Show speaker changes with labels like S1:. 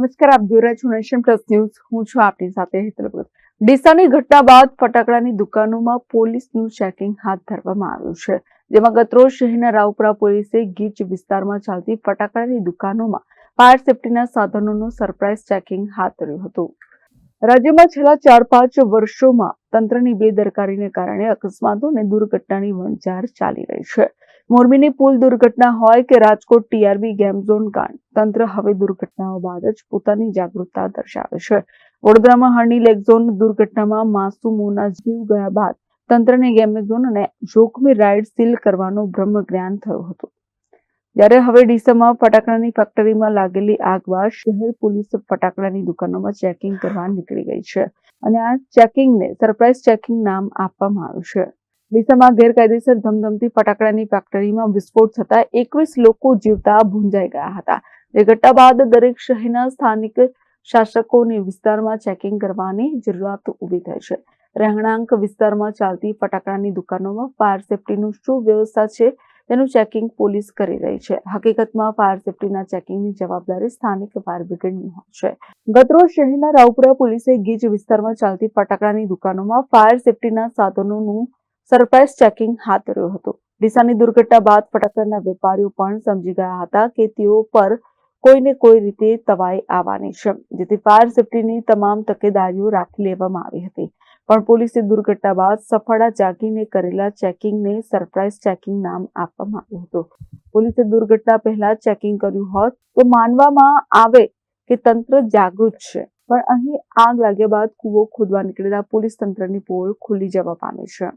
S1: નમસ્કાર, આપ જોઈ રહ્યા છો નેશન પ્લસ ન્યૂઝ. હું છું આપની સાથે હેતલ ભગત. ડીસાની ઘટના બાદ ફટાકડાની દુકાનોમાં પોલીસનું ચેકિંગ હાથ ધરવામાં આવ્યું છે. જેમાં ગતરોજ શહેરના રાવપુરા પોલીસે ગીચ વિસ્તારમાં ચાલતી ફટાકડાની દુકાનોમાં ફાયર સેફટીના સાધનોનું સરપ્રાઇઝ ચેકિંગ હાથ ધર્યું હતું. રાજ્યમાં છેલ્લા ચાર, પાંચ વર્ષોમાં તંત્રની બેદરકારીને કારણે અકસ્માતો અને દુર્ઘટનાની વણઝાર ચાલી રહી છે. મોરબીની પુલ દુર્ઘટના હોય કે રાજકોટ ટીઆરબી ગેમ ઝોન કાંડ, તંત્ર હવે દુર્ઘટનાઓ બાદ જ પોતાની જાગૃતતા દર્શાવે છે. વડોદરામાં હરણી લેક ઝોન દુર્ઘટનામાં માસુમોના જીવ ગયા બાદ તંત્રને ગેમ ઝોન અને જોખમી રાઇડ સીલ કરવાનો બ્રહ્મ જ્ઞાન થયું હતું. જ્યારે હવે ડીસામાં ફટાકડાની ફેક્ટરીમાં લાગેલી આગ બાદ શહેર પોલીસ ફટાકડાની દુકાનોમાં ચેકિંગ કરવા નીકળી ગઈ છે અને આ ચેકિંગને સરપ્રાઇઝ ચેકિંગ નામ આપવામાં આવ્યું છે. ડીસામાં ગેરકાયદેસર ધમધમતી ફટાકડાની ફેક્ટરીમાં વિસ્ફોટ થતા એકવીસ લોકો જીવતા ભૂંજાઈ ગયા હતા. જે ઘટના બાદ દરેક શહેરના સ્થાનિક શાસકોને વિસ્તારમાં ચેકિંગ કરવાની જરૂરિયાત ઊભી થઈ છે. રહેણાંક વિસ્તારમાં ચાલતી ફટાકડાની દુકાનોમાં ફાયર સેફટીનું શું વ્યવસ્થા છે તેનું ચેકિંગ પોલીસ કરી રહી છે. હકીકતમાં ફાયર સેફટીના ચેકિંગની જવાબદારી સ્થાનિક ફાયર બ્રિગેડની છે. ગતરોજ શહેરના રાવપુરા પોલીસે ગીજ વિસ્તારમાં ચાલતી ફટાકડાની દુકાનોમાં ફાયર સેફટીના સાધનોનું સરપ્રાઇઝ ચેકિંગ હાથ ધર્યું હતું. ડીસાની દુર્ઘટના બાદ ફટાકડાના વેપારીઓ પણ સમજી ગયા હતા કે તેઓ પર કોઈને કોઈ રીતે તવાઈ આવવાની છે, જેથી ફાયર સેફટીની તમામ તકેદારીઓ રાખી લેવામાં આવી હતી. પણ પોલીસે દુર્ઘટના બાદ સફળા જાગીને કરેલા ચેકિંગને સરપ્રાઇઝ ચેકિંગ નામ આપવામાં આવ્યું હતું. પોલીસે દુર્ઘટના પહેલા ચેકિંગ કર્યું હોત તો માનવામાં આવે કે તંત્ર જાગૃત છે, પણ અહીં આગ લાગ્યા બાદ કૂવો ખોદવા નીકળેલા પોલીસ તંત્રની પોલ ખુલ્લી જવા પામી છે.